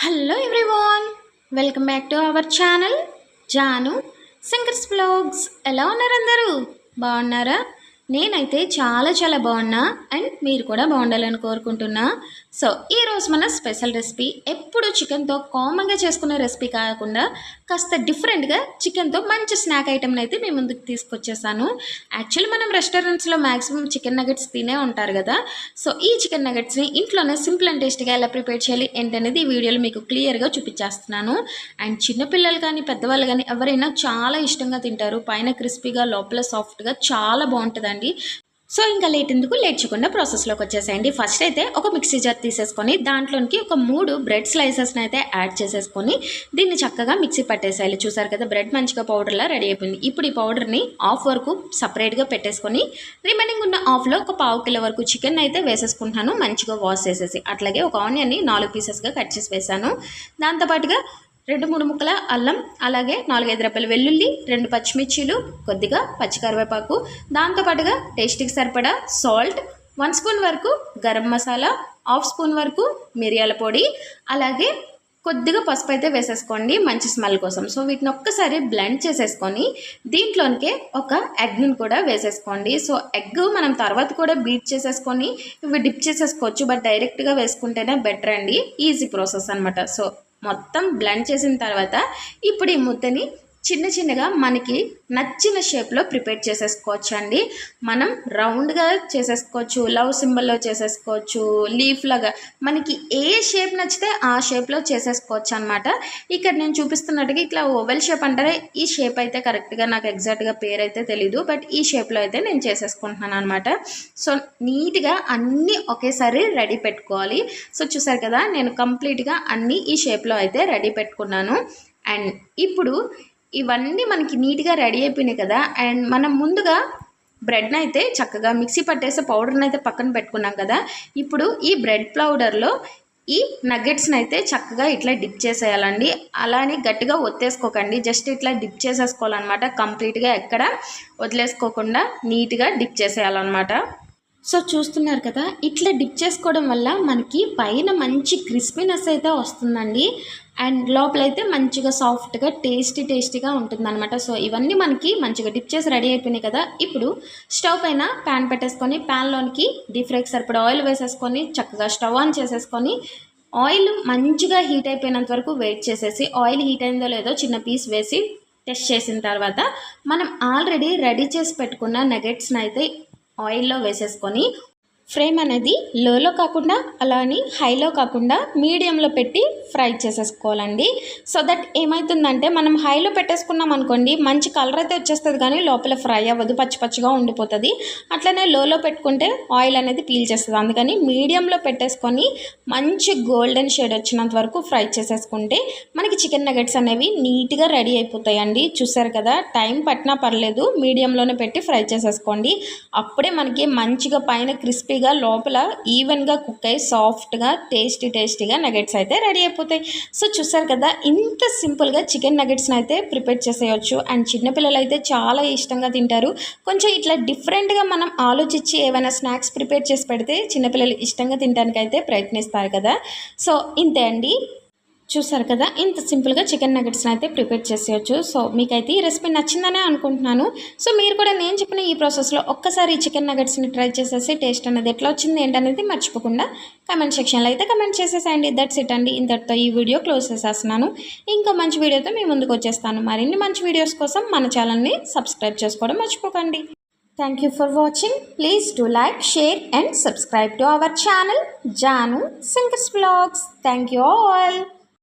Hello everyone welcome back to our channel Janu singers blogs ఎలా ఉన్నారు అందరూ? బాగున్నారా? నేనైతే చాలా చాలా బాగున్నా అండ్ మీరు కూడా బాగుండాలని కోరుకుంటున్నా. సో ఈరోజు మన స్పెషల్ రెసిపీ ఎప్పుడు చికెన్తో కామన్గా చేసుకునే రెసిపీ కాకుండా కాస్త డిఫరెంట్గా చికెన్తో మంచి స్నాక్ ఐటెంని అయితే మీ ముందుకు తీసుకొచ్చేసాను. యాక్చువల్లీ మనం రెస్టారెంట్స్లో మ్యాక్సిమం చికెన్ నగెట్స్ తినే ఉంటారు కదా. సో ఈ చికెన్ నగెట్స్ని ఇంట్లోనే సింపుల్ అండ్ టేస్ట్గా ఎలా ప్రిపేర్ చేయాలి ఏంటనేది ఈ వీడియోలో మీకు క్లియర్గా చూపించేస్తున్నాను. అండ్ చిన్నపిల్లలు కానీ పెద్దవాళ్ళు కానీ ఎవరైనా చాలా ఇష్టంగా తింటారు. పైన క్రిస్పీగా లోపల సాఫ్ట్గా చాలా బాగుంటుందండి. సో ఇంకా లేట్ ఎందుకు? లేచకుండా ప్రాసెస్లోకి వచ్చేసేయండి. ఫస్ట్ అయితే ఒక మిక్సీ జార్ తీసేసుకొని దాంట్లోనికి ఒక మూడు బ్రెడ్ స్లైసెస్ని అయితే యాడ్ చేసేసుకొని దీన్ని చక్కగా మిక్సీ పట్టేసేయాలి. చూసారు కదా బ్రెడ్ మంచిగా పౌడర్లా రెడీ అయిపోయింది. ఇప్పుడు ఈ పౌడర్ని ఆఫ్ వరకు సపరేట్గా పెట్టేసుకొని రిమైనింగ్ ఉన్న ఆఫ్లో ఒక పావు కిలో వరకు చికెన్ అయితే వేసేసుకుంటున్నాను. మంచిగా వాష్ చేసేసి. అట్లాగే ఒక ఆనియన్ని నాలుగు పీసెస్గా కట్ చేసి వేసాను దాంతోపాటుగా రెండు మూడు ముక్కల అల్లం అలాగే నాలుగైదు రూపాయల వెల్లుల్లి రెండు పచ్చిమిర్చీలు కొద్దిగా పచ్చికరివేపాకు దాంతోపాటుగా టేస్ట్కి సరిపడా సాల్ట్ వన్ స్పూన్ వరకు గరం మసాలా హాఫ్ స్పూన్ వరకు మిరియాల పొడి అలాగే కొద్దిగా పసుపు అయితే వేసేసుకోండి మంచి స్మెల్ కోసం. సో వీటిని ఒక్కసారి బ్లెండ్ చేసేసుకొని దీంట్లోనికే ఒక ఎగ్ని కూడా వేసేసుకోండి. సో ఎగ్ మనం తర్వాత కూడా బీట్ చేసేసుకొని ఇవి డిప్ చేసేసుకోవచ్చు బట్ డైరెక్ట్గా వేసుకుంటేనే బెటర్ అండి. ఈజీ ప్రాసెస్ అనమాట సో మొత్తం బ్లెండ్ చేసిన తర్వాత ఇప్పుడు ఈ ముద్దని చిన్న చిన్నగా మనకి నచ్చిన షేప్లో ప్రిపేర్ చేసేసుకోవచ్చు అండి మనం రౌండ్గా చేసేసుకోవచ్చు లవ్ సింబల్లో చేసేసుకోవచ్చు లీఫ్ లాగా మనకి ఏ షేప్ నచ్చితే ఆ షేప్లో చేసేసుకోవచ్చు అనమాట ఇక్కడ నేను చూపిస్తున్నట్టుగా ఇట్లా ఓవెల్ షేప్ అంటారా ఈ షేప్ అయితే కరెక్ట్గా నాకు ఎగ్జాక్ట్గా పేరు అయితే తెలీదు బట్ ఈ షేప్లో అయితే నేను చేసేసుకుంటున్నాను అనమాట సో నీట్గా అన్నీ ఒకేసారి రెడీ పెట్టుకోవాలి. సో చూసారు కదా నేను కంప్లీట్గా అన్నీ ఈ షేప్లో అయితే రెడీ పెట్టుకున్నాను. అండ్ ఇప్పుడు ఇవన్నీ మనకి నీట్గా రెడీ అయిపోయినాయి కదా. అండ్ మనం ముందుగా బ్రెడ్ని అయితే చక్కగా మిక్సీ పట్టేసే పౌడర్ని అయితే పక్కన పెట్టుకున్నాం కదా. ఇప్పుడు ఈ బ్రెడ్ పౌడర్లో ఈ నగ్గెట్స్ని అయితే చక్కగా ఇట్లా డిప్ చేసేయాలండి. అలానే గట్టిగా ఒత్తేసుకోకండి. జస్ట్ ఇట్లా డిప్ చేసేసుకోవాలన్నమాట. కంప్లీట్గా ఎక్కడ వదిలేసుకోకుండా నీట్గా డిప్ చేసేయాలన్నమాట. సో చూస్తున్నారు కదా ఇట్లా డిప్ చేసుకోవడం వల్ల మనకి పైన మంచి క్రిస్పీనెస్ అయితే వస్తుందండి. అండ్ లోపలైతే మంచిగా సాఫ్ట్గా టేస్టీ టేస్టీగా ఉంటుందన్నమాట. సో ఇవన్నీ మనకి మంచిగా డిప్ చేసి రెడీ అయిపోయినాయి కదా. ఇప్పుడు స్టవ్ పైన ప్యాన్ పెట్టేసుకొని ప్యాన్లోనికి డీప్ ఫ్రైకి సరిపడా ఆయిల్ వేసేసుకొని చక్కగా స్టవ్ ఆన్ చేసేసుకొని ఆయిల్ మంచిగా హీట్ అయిపోయినంత వరకు వెయిట్ చేసేసి ఆయిల్ హీట్ అయిందో లేదో చిన్న పీస్ వేసి టెస్ట్ చేసిన తర్వాత మనం ఆల్రెడీ రెడీ చేసి పెట్టుకున్న నెగెట్స్ని అయితే ఆయిల్లో వేసేసుకొని ఫ్రేమ్ అనేది లోలో కాకుండా అలాని హైలో కాకుండా మీడియంలో పెట్టి ఫ్రై చేసేసుకోవాలండి. సో దట్ ఏమవుతుందంటే మనం హైలో పెట్టేసుకున్నాం అనుకోండి మంచి కలర్ అయితే వచ్చేస్తుంది కానీ లోపల ఫ్రై అవ్వదు పచ్చి పచ్చిగా ఉండిపోతుంది. అట్లనే లోలో పెట్టుకుంటే ఆయిల్ అనేది పీల్ చేస్తుంది అందుకని మీడియంలో పెట్టేసుకొని మంచి గోల్డెన్ షేడ్ వచ్చినంత వరకు ఫ్రై చేసేసుకుంటే మనకి చికెన్ నగెట్స్ అనేవి నీట్గా రెడీ అయిపోతాయండి. చూసారు కదా టైం పట్టినా పర్లేదు మీడియంలోనే పెట్టి ఫ్రై చేసేసుకోండి. అప్పుడే మనకి మంచిగా పైన క్రిస్పీ క్రిస్పీగా లోపల ఈవెన్గా కుక్ అయ్యి సాఫ్ట్గా టేస్టీ టేస్టీగా నగెట్స్ అయితే రెడీ అయిపోతాయి. సో చూసారు కదా ఇంత సింపుల్గా చికెన్ నగెట్స్ని అయితే ప్రిపేర్ చేసేయచ్చు. అండ్ చిన్నపిల్లలు అయితే చాలా ఇష్టంగా తింటారు. కొంచెం ఇట్లా డిఫరెంట్గా మనం ఆలోచించి ఏమైనా స్నాక్స్ ప్రిపేర్ చేసి పెడితే చిన్నపిల్లలు ఇష్టంగా తినడానికి అయితే ప్రయత్నిస్తారు కదా. సో ఇంతే అండి. చూసారు కదా? ఇంత సింపుల్గా చికెన్ నగెట్స్ని అయితే ప్రిపేర్ చేసేయచ్చు. సో మీకైతే ఈ రెసిపీ నచ్చిందనే అనుకుంటున్నాను. సో మీరు కూడా నేను చెప్పిన ఈ ప్రాసెస్లో ఒక్కసారి ఈ చికెన్ నగెట్స్ని ట్రై చేసేసి టేస్ట్ అనేది ఎట్లా వచ్చింది ఏంటనేది మర్చిపోకుండా కమెంట్ సెక్షన్లో అయితే కమెంట్ చేసేసేయండి. దట్స్ ఇట్ అండి. ఇంతటితో ఈ వీడియో క్లోజ్ చేసేస్తున్నాను. ఇంకో మంచి వీడియోతో మీ ముందుకు వచ్చేస్తాను. మరిన్ని మంచి వీడియోస్ కోసం మన ఛానల్ని సబ్స్క్రైబ్ చేసుకోవడం మర్చిపోకండి. Thank you for watching please to like share and subscribe to our channel Janu singers blogs thank you all